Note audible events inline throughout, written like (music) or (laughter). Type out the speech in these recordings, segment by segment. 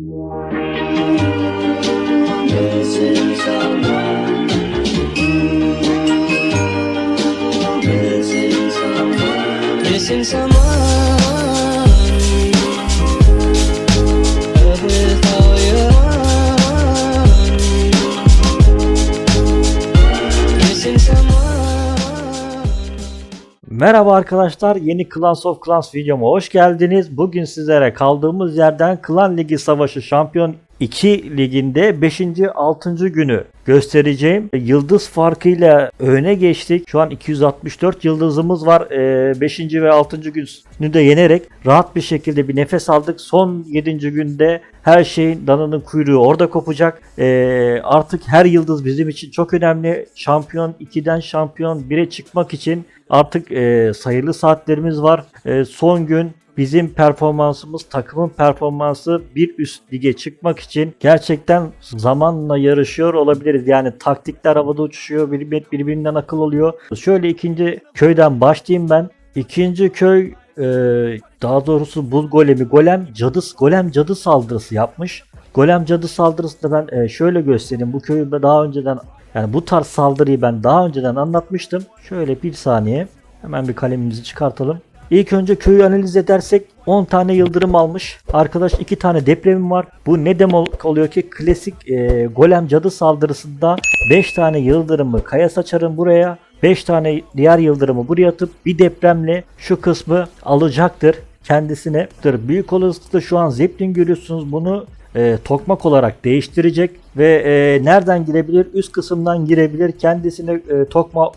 This is our world. This is our. This is our Merhaba arkadaşlar, yeni Clans of Clans videoma hoş geldiniz. Bugün sizlere kaldığımız yerden Klan Ligi Savaşı Şampiyon 2 liginde 5. 6. günü göstereceğim. Yıldız farkıyla öne geçtik. Şu an 264 yıldızımız var. 5. ve 6. günü de yenerek rahat bir şekilde bir nefes aldık. Son 7. günde her şeyin dananın kuyruğu orada kopacak. Ee, artık her yıldız bizim için çok önemli. Şampiyon 2'den şampiyon 1'e çıkmak için artık e, sayılı saatlerimiz var. E, son gün bizim performansımız, takımın performansı bir üst lige çıkmak için gerçekten zamanla yarışıyor olabiliriz. Yani taktikler havada uçuşuyor, birbir- birbirinden akıl oluyor. Şöyle ikinci köyden başlayayım ben. İkinci köy e, daha doğrusu buz golemi golem cadı golem cadı saldırısı yapmış. Golem cadı saldırısında ben e, şöyle göstereyim. Bu köyü daha önceden yani bu tarz saldırıyı ben daha önceden anlatmıştım. Şöyle bir saniye. Hemen bir kalemimizi çıkartalım. İlk önce köyü analiz edersek 10 tane yıldırım almış. Arkadaş 2 tane depremim var. Bu ne demek oluyor ki klasik e, golem cadı saldırısında 5 tane yıldırımı kaya saçarım buraya. 5 tane diğer yıldırımı buraya atıp bir depremle şu kısmı alacaktır kendisine. Büyük olasılıkla şu an Zeppelin görüyorsunuz bunu e, tokmak olarak değiştirecek ve e, nereden girebilir? Üst kısımdan girebilir. Kendisine e, tokma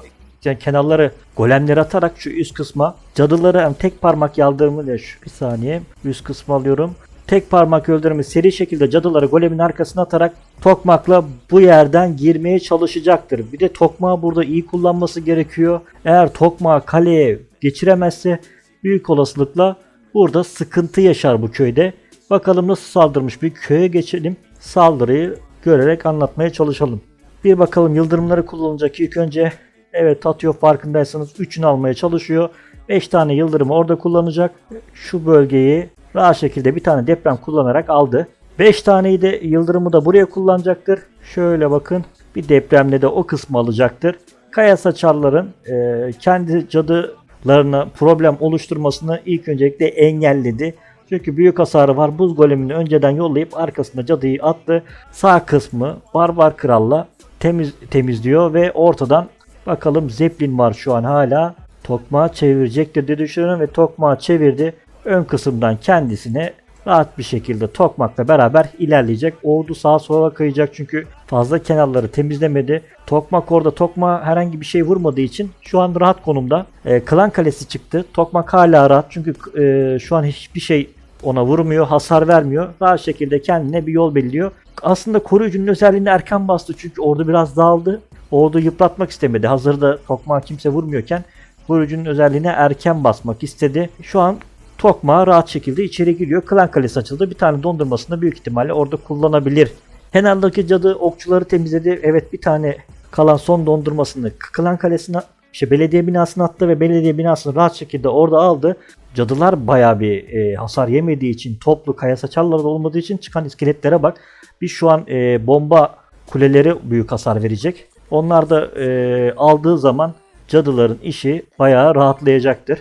yani kenarları golemleri atarak şu üst kısma cadıları hem tek parmak yaldırımıyla şu bir saniye üst kısmı alıyorum. Tek parmak öldürümü seri şekilde cadıları golemin arkasına atarak tokmakla bu yerden girmeye çalışacaktır. Bir de tokmağı burada iyi kullanması gerekiyor. Eğer tokmağı kaleye geçiremezse büyük olasılıkla burada sıkıntı yaşar bu köyde. Bakalım nasıl saldırmış bir köye geçelim. Saldırıyı görerek anlatmaya çalışalım. Bir bakalım yıldırımları kullanılacak ilk önce. Evet atıyor farkındaysanız 3'ünü almaya çalışıyor. 5 tane yıldırımı orada kullanacak. Şu bölgeyi rahat şekilde bir tane deprem kullanarak aldı. 5 taneyi de yıldırımı da buraya kullanacaktır. Şöyle bakın bir depremle de o kısmı alacaktır. Kaya saçarların e, kendi cadılarına problem oluşturmasını ilk öncelikle engelledi. Çünkü büyük hasarı var. Buz golemini önceden yollayıp arkasında cadıyı attı. Sağ kısmı Barbar Kral'la temiz, temizliyor ve ortadan bakalım Zeppelin var şu an hala. Tokmağı çevirecektir diye düşünüyorum ve tokmağı çevirdi. Ön kısımdan kendisine rahat bir şekilde tokmakla beraber ilerleyecek. Ordu sağa sola kayacak çünkü fazla kenarları temizlemedi. Tokmak orada tokma herhangi bir şey vurmadığı için şu an rahat konumda. E, klan kalesi çıktı. Tokmak hala rahat çünkü e, şu an hiçbir şey ona vurmuyor, hasar vermiyor. Rahat şekilde kendine bir yol belirliyor. Aslında koruyucunun özelliğini erken bastı çünkü ordu biraz dağıldı. Ordu yıpratmak istemedi. Hazırda tokmağa kimse vurmuyorken koruyucunun özelliğine erken basmak istedi. Şu an Tokmağı rahat şekilde içeri giriyor. Klan kalesi açıldı. Bir tane dondurmasını büyük ihtimalle orada kullanabilir. Henal'daki cadı okçuları temizledi. Evet bir tane kalan son dondurmasını klan kalesine işte belediye binasına attı ve belediye binasını rahat şekilde orada aldı. Cadılar bayağı bir e, hasar yemediği için toplu kaya saçarlar da olmadığı için çıkan iskeletlere bak. Biz şu an e, bomba kuleleri büyük hasar verecek. Onlar da e, aldığı zaman cadıların işi bayağı rahatlayacaktır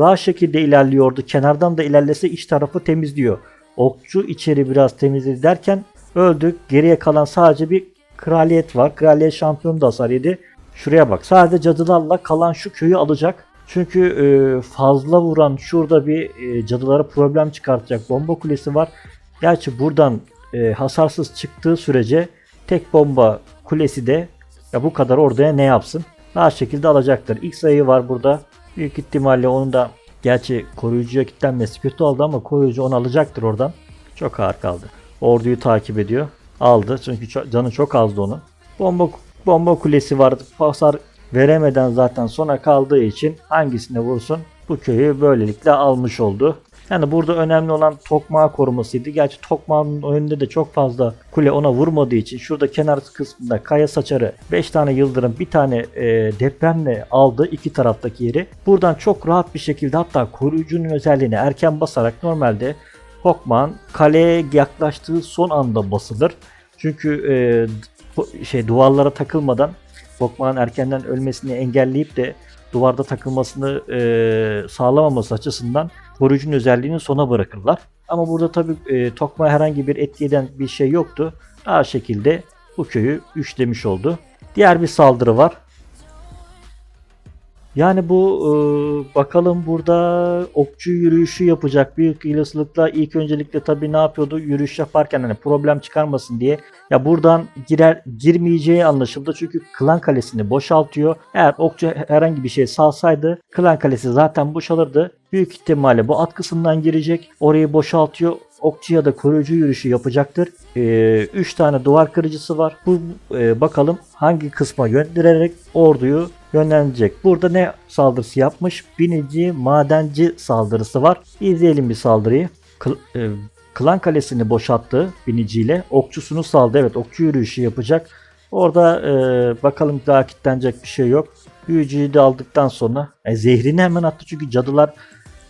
rahat şekilde ilerliyordu. Kenardan da ilerlese iç tarafı temizliyor. Okçu içeri biraz temizledi derken öldük. Geriye kalan sadece bir kraliyet var. Kraliyet şampiyonu da hasar yedi. Şuraya bak. Sadece cadılarla kalan şu köyü alacak. Çünkü e, fazla vuran şurada bir e, cadılara problem çıkartacak bomba kulesi var. Gerçi buradan e, hasarsız çıktığı sürece tek bomba kulesi de ya bu kadar oraya ne yapsın? Rahat şekilde alacaktır. İlk sayı var burada. Büyük ihtimalle onu da gerçi koruyucuya kilitlenmesi kötü oldu ama koruyucu onu alacaktır oradan. Çok ağır kaldı. Orduyu takip ediyor. Aldı çünkü canı çok azdı onun. Bomba bomba kulesi vardı. Hasar veremeden zaten sona kaldığı için hangisine vursun bu köyü böylelikle almış oldu. Yani burada önemli olan tokmağı korumasıydı. Gerçi tokmağın önünde de çok fazla kule ona vurmadığı için şurada kenar kısmında kaya saçarı 5 tane yıldırım bir tane e, depremle aldı iki taraftaki yeri. Buradan çok rahat bir şekilde hatta koruyucunun özelliğini erken basarak normalde Tokman kaleye yaklaştığı son anda basılır. Çünkü e, şey duvarlara takılmadan Tokman erkenden ölmesini engelleyip de duvarda takılmasını e, sağlamaması açısından koruyucunun özelliğini sona bırakırlar. Ama burada tabii e, Tokma herhangi bir etki eden bir şey yoktu. Her şekilde bu köyü üçlemiş oldu. Diğer bir saldırı var. Yani bu e, bakalım burada okçu yürüyüşü yapacak büyük olasılıkla ilk öncelikle tabii ne yapıyordu yürüyüş yaparken hani problem çıkarmasın diye ya buradan girer girmeyeceği anlaşıldı çünkü klan kalesini boşaltıyor. Eğer okçu herhangi bir şey salsaydı klan kalesi zaten boşalırdı. Büyük ihtimalle bu at kısmından girecek. Orayı boşaltıyor. Okçu ya da koruyucu yürüyüşü yapacaktır. 3 tane duvar kırıcısı var. Bu e, bakalım hangi kısma yönlendirerek orduyu yönlendirecek. Burada ne saldırısı yapmış? Binici madenci saldırısı var. İzleyelim bir saldırıyı. Kl- e, Klan kalesini boşalttı biniciyle. Okçusunu saldı. Evet okçu yürüyüşü yapacak. Orada e, bakalım daha kilitlenecek bir şey yok. Büyücüyü de aldıktan sonra e, zehrini hemen attı çünkü cadılar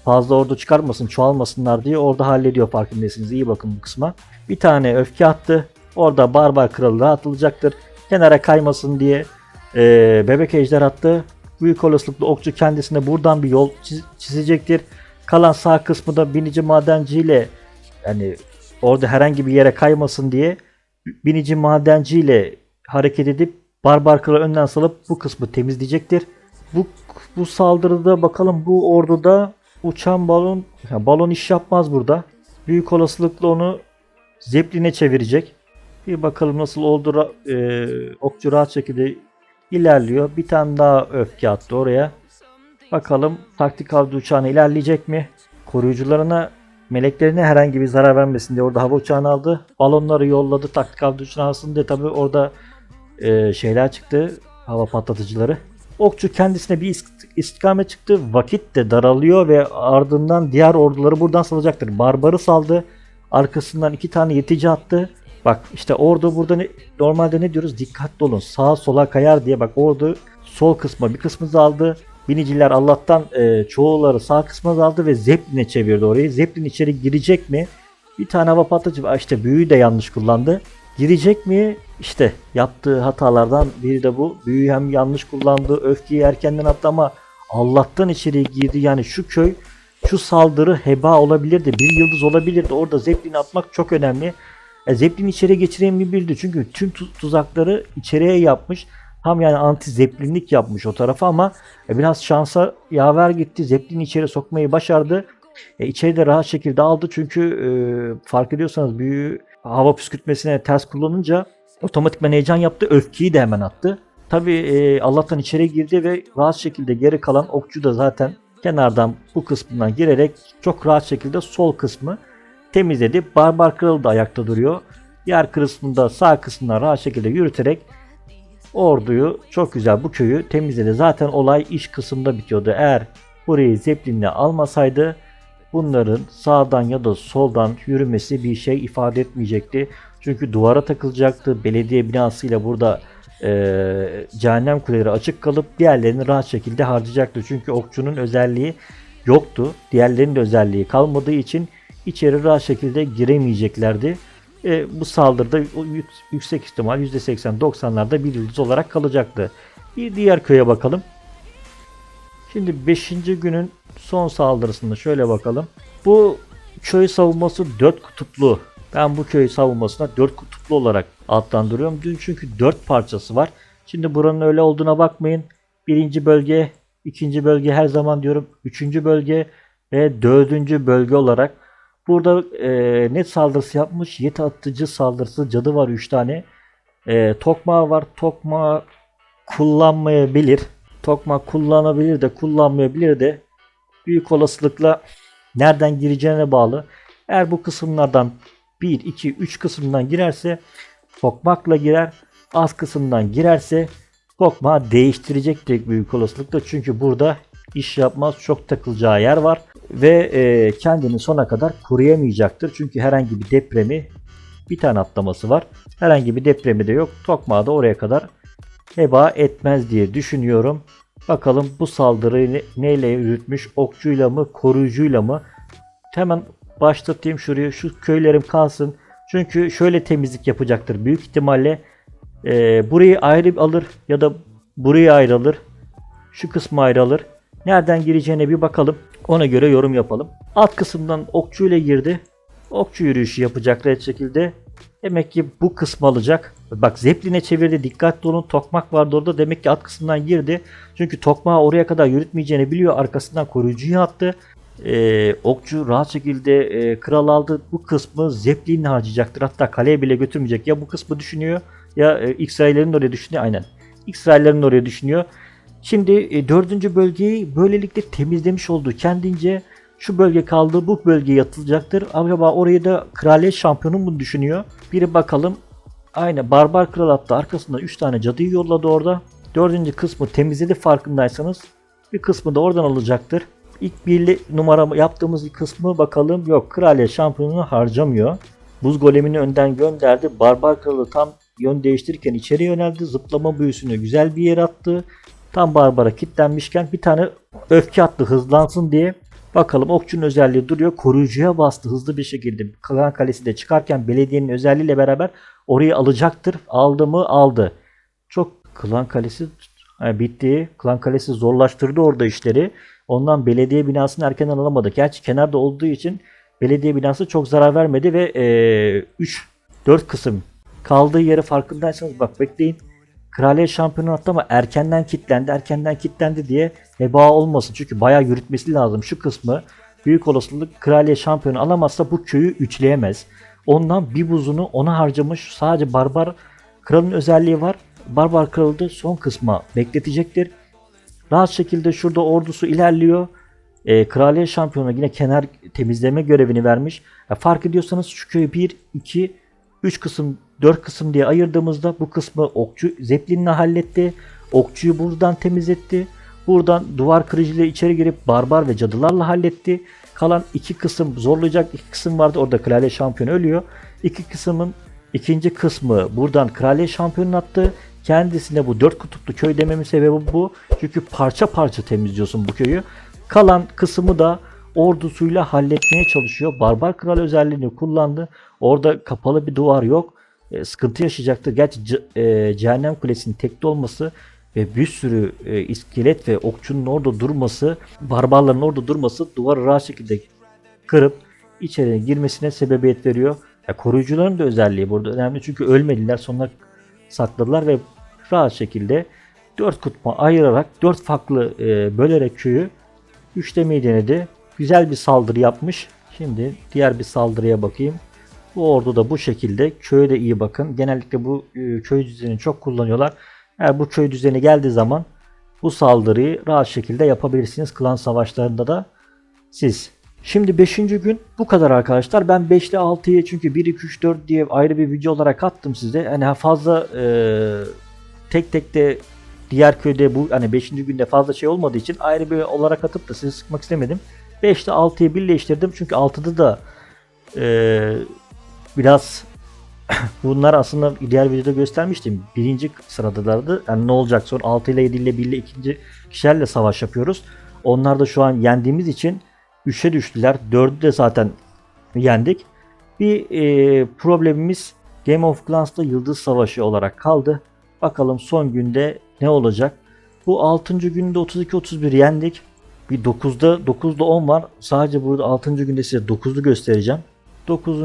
fazla ordu çıkarmasın çoğalmasınlar diye orada hallediyor farkındaysanız. İyi bakın bu kısma. Bir tane öfke attı. Orada barbar kralı rahatılacaktır. Kenara kaymasın diye e, bebek ejder attı. Büyük olasılıkla okçu kendisine buradan bir yol çiz- çizecektir. Kalan sağ kısmı da binici madenciyle yani orada herhangi bir yere kaymasın diye binici madenciyle hareket edip barbar kralı önden salıp bu kısmı temizleyecektir. Bu bu saldırıda bakalım bu orduda uçan balon ya balon iş yapmaz burada. Büyük olasılıkla onu Zeppelin'e çevirecek. Bir bakalım nasıl oldu. E, okçu rahat şekilde ilerliyor. Bir tane daha öfke attı oraya. Bakalım taktik avcı uçağına ilerleyecek mi? Koruyucularına meleklerine herhangi bir zarar vermesin diye orada hava uçağını aldı. Balonları yolladı taktik avcı uçağına alsın diye tabi orada e, şeyler çıktı. Hava patlatıcıları. Okçu kendisine bir ist- istikamet çıktı. Vakit de daralıyor ve ardından diğer orduları buradan salacaktır. Barbarı saldı. Arkasından iki tane yetici attı. Bak işte ordu burada ne, normalde ne diyoruz? Dikkatli olun. Sağa sola kayar diye bak ordu sol kısma bir kısmı aldı. Biniciler Allah'tan e, çoğuları sağ kısma aldı ve Zeppelin'e çevirdi orayı. Zeppelin içeri girecek mi? Bir tane hava patlatıcı. İşte büyüyü de yanlış kullandı. Girecek mi? İşte yaptığı hatalardan biri de bu. Büyüyü hem yanlış kullandı, öfkeyi erkenden attı ama Allah'tan içeri girdi. Yani şu köy, şu saldırı heba olabilirdi. Bir yıldız olabilirdi. Orada Zeppelin atmak çok önemli. E, Zeppelin içeri geçireyim mi bildi. Çünkü tüm tu- tuzakları içeriye yapmış. Tam yani anti Zeppelinlik yapmış o tarafa ama e, biraz şansa yaver gitti. Zeppelin içeri sokmayı başardı. E, içeri de rahat şekilde aldı çünkü e, fark ediyorsanız büyü hava püskürtmesine ters kullanınca otomatikman heyecan yaptı. Öfkeyi de hemen attı. Tabi Allah'tan içeri girdi ve rahat şekilde geri kalan okçu da zaten kenardan bu kısmından girerek çok rahat şekilde sol kısmı temizledi. Barbar Kral da ayakta duruyor. Diğer kısmında sağ kısmına rahat şekilde yürüterek orduyu çok güzel bu köyü temizledi. Zaten olay iş kısımda bitiyordu. Eğer burayı Zeppelin'le almasaydı bunların sağdan ya da soldan yürümesi bir şey ifade etmeyecekti. Çünkü duvara takılacaktı. Belediye binasıyla burada eee cehennem kuleleri açık kalıp diğerlerini rahat şekilde harcayacaktı. Çünkü okçunun özelliği yoktu. Diğerlerinin de özelliği kalmadığı için içeri rahat şekilde giremeyeceklerdi. E, bu saldırıda yüksek ihtimal %80-90'larda bir yıldız olarak kalacaktı. Bir diğer köye bakalım. Şimdi 5. günün son saldırısında şöyle bakalım. Bu köy savunması 4 kutuplu. Ben bu köy savunmasına 4 kutuplu olarak adlandırıyorum. Dün çünkü 4 parçası var. Şimdi buranın öyle olduğuna bakmayın. Birinci bölge, ikinci bölge her zaman diyorum. Üçüncü bölge ve dördüncü bölge olarak Burada e, net saldırısı yapmış. Yeti atıcı saldırısı cadı var 3 tane. E, tokma var. Tokma kullanmayabilir. Tokma kullanabilir de kullanmayabilir de büyük olasılıkla nereden gireceğine bağlı. Eğer bu kısımlardan 1, 2, 3 kısımdan girerse tokmakla girer. Az kısımdan girerse tokma değiştirecektir büyük olasılıkla. Çünkü burada iş yapmaz çok takılacağı yer var ve e, kendini sona kadar koruyamayacaktır. Çünkü herhangi bir depremi bir tane atlaması var. Herhangi bir depremi de yok. Tokmağı da oraya kadar heba etmez diye düşünüyorum. Bakalım bu saldırıyı ne- neyle yürütmüş? Okçuyla mı, koruyucuyla mı? Hemen başlatayım şuraya. Şu köylerim kalsın. Çünkü şöyle temizlik yapacaktır. Büyük ihtimalle e, burayı ayrı alır ya da burayı ayrı alır. Şu kısmı ayrı alır. Nereden gireceğine bir bakalım. Ona göre yorum yapalım. Alt kısımdan okçu ile girdi. Okçu yürüyüşü yapacak red şekilde. Demek ki bu kısmı alacak. Bak Zeppelin'e çevirdi. Dikkatli olun. Tokmak vardı orada. Demek ki alt kısımdan girdi. Çünkü tokmağı oraya kadar yürütmeyeceğini biliyor. Arkasından koruyucuyu attı. Ee, okçu rahat şekilde e, kral aldı. Bu kısmı Zeppelin'le harcayacaktır. Hatta kaleye bile götürmeyecek. Ya bu kısmı düşünüyor ya e, İsraillerin oraya düşünüyor. Aynen. İsraillerin oraya düşünüyor. Şimdi e, dördüncü bölgeyi böylelikle temizlemiş oldu. Kendince şu bölge kaldı bu bölge yatılacaktır. Acaba orayı da kraliyet şampiyonu mu düşünüyor? Biri bakalım. Aynen Barbar Kral attı. Arkasında 3 tane cadıyı yolladı orada. Dördüncü kısmı temizledi farkındaysanız. Bir kısmı da oradan alacaktır. İlk birli numara yaptığımız bir kısmı bakalım. Yok kraliyet şampiyonunu harcamıyor. Buz golemini önden gönderdi. Barbar Kralı tam yön değiştirirken içeri yöneldi. Zıplama büyüsünü güzel bir yere attı. Tam Barbara kilitlenmişken bir tane öfke attı hızlansın diye. Bakalım okçunun özelliği duruyor. Koruyucuya bastı hızlı bir şekilde. Klan Kalesi de çıkarken belediyenin özelliğiyle beraber orayı alacaktır. Aldı mı? Aldı. Çok Klan Kalesi ha, bitti. Klan Kalesi zorlaştırdı orada işleri. Ondan belediye binasını erkenden alamadı. Gerçi kenarda olduğu için belediye binası çok zarar vermedi ve 3 4 kısım kaldığı yeri farkındaysanız bak bekleyin. Kraliyet şampiyonu attı ama erkenden kitlendi, erkenden kitlendi diye heba olmasın. Çünkü bayağı yürütmesi lazım şu kısmı. Büyük olasılık kraliyet şampiyonu alamazsa bu köyü üçleyemez. Ondan bir buzunu ona harcamış. Sadece barbar kralın özelliği var. Barbar kralı da son kısma bekletecektir. Rahat şekilde şurada ordusu ilerliyor. E, kraliyet şampiyonu yine kenar temizleme görevini vermiş. E, fark ediyorsanız şu köyü 1, 2, 3 kısım 4 kısım diye ayırdığımızda bu kısmı okçu Zeppelin'le halletti. Okçuyu buradan temizletti. Buradan duvar kırıcıyla içeri girip barbar ve cadılarla halletti. Kalan iki kısım zorlayacak iki kısım vardı. Orada kraliyet şampiyonu ölüyor. İki kısmın ikinci kısmı buradan kraliyet şampiyonunu attı. Kendisine bu dört kutuplu köy dememin sebebi bu. Çünkü parça parça temizliyorsun bu köyü. Kalan kısmı da ordusuyla halletmeye çalışıyor. Barbar kral özelliğini kullandı. Orada kapalı bir duvar yok. E, sıkıntı yaşayacaktır. Gerçi e, cehennem kulesinin tekli olması ve bir sürü e, iskelet ve okçunun orada durması, barbarların orada durması duvarı rahat şekilde kırıp içeriye girmesine sebebiyet veriyor. Ya, koruyucuların da özelliği burada önemli çünkü ölmediler sonra sakladılar ve rahat şekilde dört kutma ayırarak dört farklı e, bölerek köyü üçlemeyi denedi. Güzel bir saldırı yapmış. Şimdi diğer bir saldırıya bakayım. Bu ordu da bu şekilde. Köye de iyi bakın. Genellikle bu e, köy düzenini çok kullanıyorlar. Eğer bu köy düzeni geldiği zaman bu saldırıyı rahat şekilde yapabilirsiniz. Klan savaşlarında da siz. Şimdi 5. gün bu kadar arkadaşlar. Ben 5 ile 6'yı çünkü 1, 2, 3, 4 diye ayrı bir video olarak attım size. Hani fazla e, tek tek de diğer köyde bu hani 5. günde fazla şey olmadığı için ayrı bir olarak atıp da sizi sıkmak istemedim. 5 ile 6'yı birleştirdim çünkü 6'da da e, biraz (coughs) bunlar aslında diğer videoda göstermiştim. Birinci sıradalardı. Yani ne olacak sonra 6 ile 7 ile 1 ile ikinci kişilerle savaş yapıyoruz. Onlar da şu an yendiğimiz için 3'e düştüler. 4'ü de zaten yendik. Bir e, problemimiz Game of Clans'ta Yıldız Savaşı olarak kaldı. Bakalım son günde ne olacak? Bu 6. günde 32-31 yendik. Bir 9'da 9'da 10 var. Sadece burada 6. günde size 9'lu göstereceğim. 9.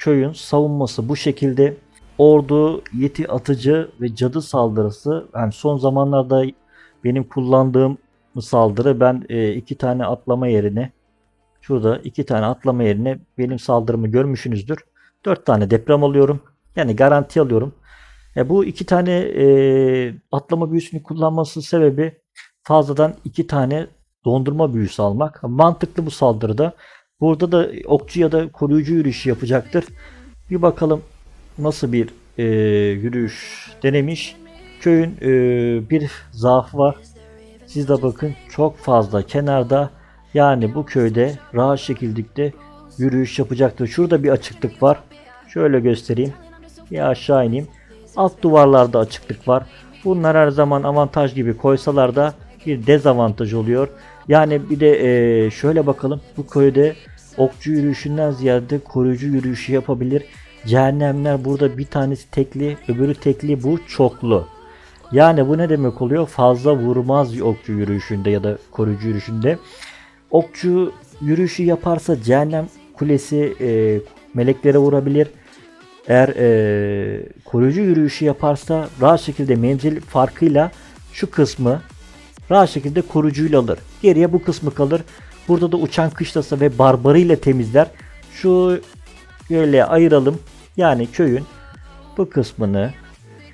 köyün savunması bu şekilde. Ordu, yeti atıcı ve cadı saldırısı. Yani son zamanlarda benim kullandığım saldırı ben e, iki tane atlama yerine şurada iki tane atlama yerine benim saldırımı görmüşsünüzdür. Dört tane deprem alıyorum. Yani garanti alıyorum. E, bu iki tane e, atlama büyüsünü kullanması sebebi fazladan iki tane dondurma büyüsü almak. Mantıklı bu saldırıda. Burada da okçu ya da koruyucu yürüyüşü yapacaktır. Bir bakalım nasıl bir e, yürüyüş denemiş. Köyün e, bir zaafı var. Siz de bakın çok fazla kenarda yani bu köyde rahat şekilde yürüyüş yapacaktır. Şurada bir açıklık var. Şöyle göstereyim. Bir aşağı ineyim. Alt duvarlarda açıklık var. Bunlar her zaman avantaj gibi koysalar da bir dezavantaj oluyor. Yani bir de e, şöyle bakalım bu köyde okçu yürüyüşünden ziyade koruyucu yürüyüşü yapabilir. Cehennemler burada bir tanesi tekli, öbürü tekli, bu çoklu. Yani bu ne demek oluyor? Fazla vurmaz okçu yürüyüşünde ya da koruyucu yürüyüşünde. Okçu yürüyüşü yaparsa cehennem kulesi e, meleklere vurabilir. Eğer e, koruyucu yürüyüşü yaparsa rahat şekilde menzil farkıyla şu kısmı rahat şekilde koruyucuyla alır. Geriye bu kısmı kalır. Burada da uçan kışlası ve barbarıyla temizler. Şu böyle ayıralım. Yani köyün bu kısmını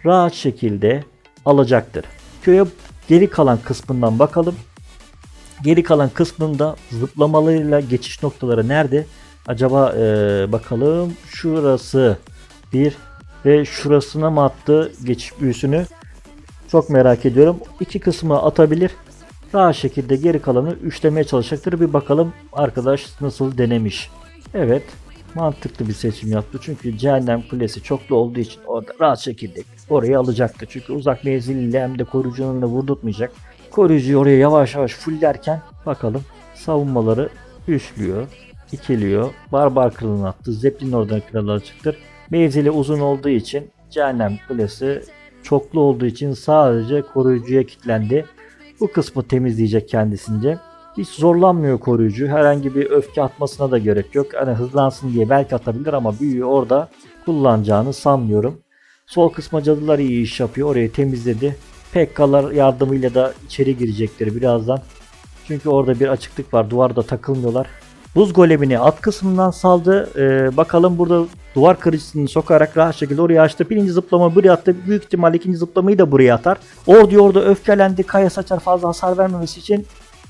rahat şekilde alacaktır. Köye geri kalan kısmından bakalım. Geri kalan kısmında zıplamalarıyla geçiş noktaları nerede? Acaba eee, bakalım şurası bir ve şurasına mı attı geçiş büyüsünü? Çok merak ediyorum. İki kısmı atabilir. Rahat şekilde geri kalanı üçlemeye çalışacaktır. Bir bakalım arkadaş nasıl denemiş. Evet mantıklı bir seçim yaptı. Çünkü cehennem kulesi çoklu olduğu için orada rahat şekilde orayı alacaktı. Çünkü uzak menziliyle hem de koruyucunun da vurdurtmayacak. Koruyucuyu oraya yavaş yavaş fullerken bakalım savunmaları üçlüyor, ikiliyor. Barbar kralını attı. Zeppelin oradan kralları çıktı. Menzili uzun olduğu için cehennem kulesi çoklu olduğu için sadece koruyucuya kilitlendi. Bu kısmı temizleyecek kendisince. Hiç zorlanmıyor koruyucu. Herhangi bir öfke atmasına da gerek yok. Hani hızlansın diye belki atabilir ama büyüğü orada kullanacağını sanmıyorum. Sol kısma cadılar iyi iş yapıyor. Orayı temizledi. Pekkalar yardımıyla da içeri girecektir birazdan. Çünkü orada bir açıklık var. Duvarda takılmıyorlar. Buz golemini alt kısmından saldı. Ee, bakalım burada duvar kırıcısını sokarak rahat şekilde oraya açtı. Birinci zıplama buraya attı. Büyük ihtimal ikinci zıplamayı da buraya atar. Ordu orada öfkelendi. Kaya saçar fazla hasar vermemesi için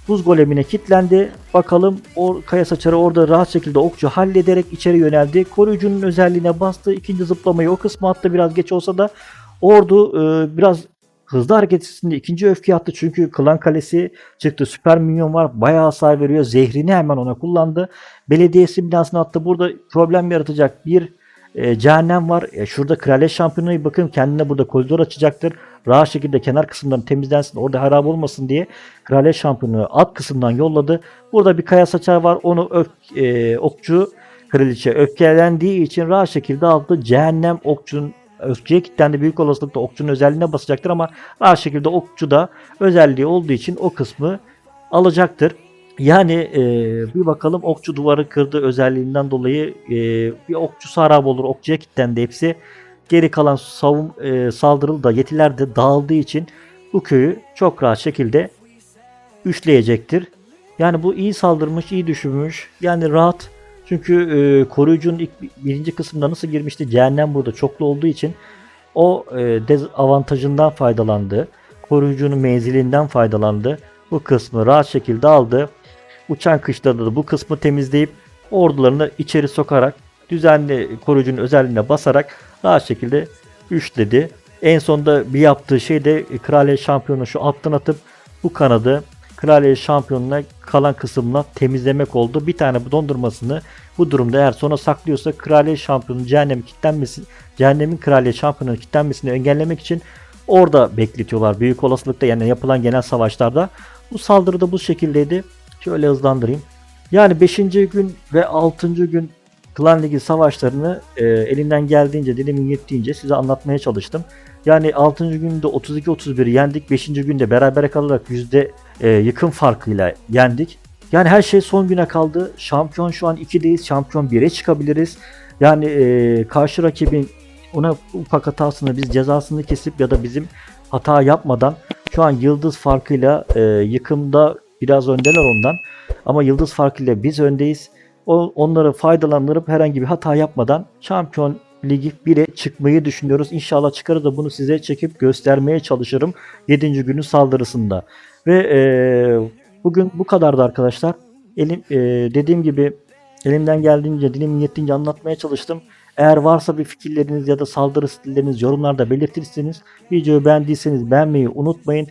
buz golemine kilitlendi. Bakalım o kaya saçarı orada rahat şekilde okçu hallederek içeri yöneldi. Koruyucunun özelliğine bastı. İkinci zıplamayı o kısmı attı biraz geç olsa da ordu e, biraz hızlı hareket ettiğinde ikinci öfke attı. Çünkü klan kalesi çıktı. Süper minyon var. Bayağı hasar veriyor. Zehrini hemen ona kullandı. Belediyesi binasına attı. Burada problem yaratacak bir e, cehennem var. E, şurada kraliyet şampiyonu bakın kendine burada koridor açacaktır. Rahat şekilde kenar kısımdan temizlensin. Orada harap olmasın diye kraliyet şampiyonu alt kısımdan yolladı. Burada bir kaya saçar var. Onu öf, e, okçu kraliçe öfkelendiği için rahat şekilde aldı. Cehennem okçunun öfkeye kilitlendi. Büyük olasılıkla okçunun özelliğine basacaktır ama rahat şekilde okçu da özelliği olduğu için o kısmı alacaktır. Yani e, bir bakalım okçu duvarı kırdı özelliğinden dolayı e, bir okçu harap olur. Okçuya kilitlendi hepsi. Geri kalan savun e, saldırılı da yetiler de dağıldığı için bu köyü çok rahat şekilde üçleyecektir. Yani bu iyi saldırmış, iyi düşünmüş. Yani rahat. Çünkü e, koruyucunun ilk birinci kısmında nasıl girmişti? Cehennem burada çoklu olduğu için o e, dezavantajından faydalandı. Koruyucunun menzilinden faydalandı. Bu kısmı rahat şekilde aldı. Uçan kışlarda da bu kısmı temizleyip ordularını içeri sokarak düzenli koruyucunun özelliğine basarak rahat şekilde üçledi. En sonda bir yaptığı şey de kraliyet şampiyonu şu alttan atıp bu kanadı kraliyet şampiyonuna kalan kısmına temizlemek oldu. Bir tane bu dondurmasını bu durumda eğer sona saklıyorsa kraliyet şampiyonu cehennem kilitlenmesi, cehennemin kraliyet şampiyonunun kilitlenmesini engellemek için orada bekletiyorlar. Büyük olasılıkla yani yapılan genel savaşlarda. Bu saldırı da bu şekildeydi. Şöyle hızlandırayım. Yani 5. gün ve 6. gün Klan Ligi savaşlarını e, elinden geldiğince, dilimin yettiğince size anlatmaya çalıştım. Yani 6. günde 32-31 yendik. 5. günde berabere kalarak yüzde e, yakın farkıyla yendik. Yani her şey son güne kaldı. Şampiyon şu an 2'deyiz. Şampiyon 1'e çıkabiliriz. Yani e, karşı rakibin ona ufak hatasını biz cezasını kesip ya da bizim hata yapmadan şu an yıldız farkıyla e, yıkımda biraz öndeler ondan. Ama yıldız farkıyla biz öndeyiz. Onları faydalanırıp herhangi bir hata yapmadan şampiyon ligi 1'e çıkmayı düşünüyoruz. İnşallah çıkarız da bunu size çekip göstermeye çalışırım 7. günün saldırısında. Ve e, bugün bu kadardı arkadaşlar. Elim e, dediğim gibi elimden geldiğince dilimin yettiğince anlatmaya çalıştım. Eğer varsa bir fikirleriniz ya da saldırı stilleriniz yorumlarda belirtirseniz videoyu beğendiyseniz beğenmeyi unutmayın.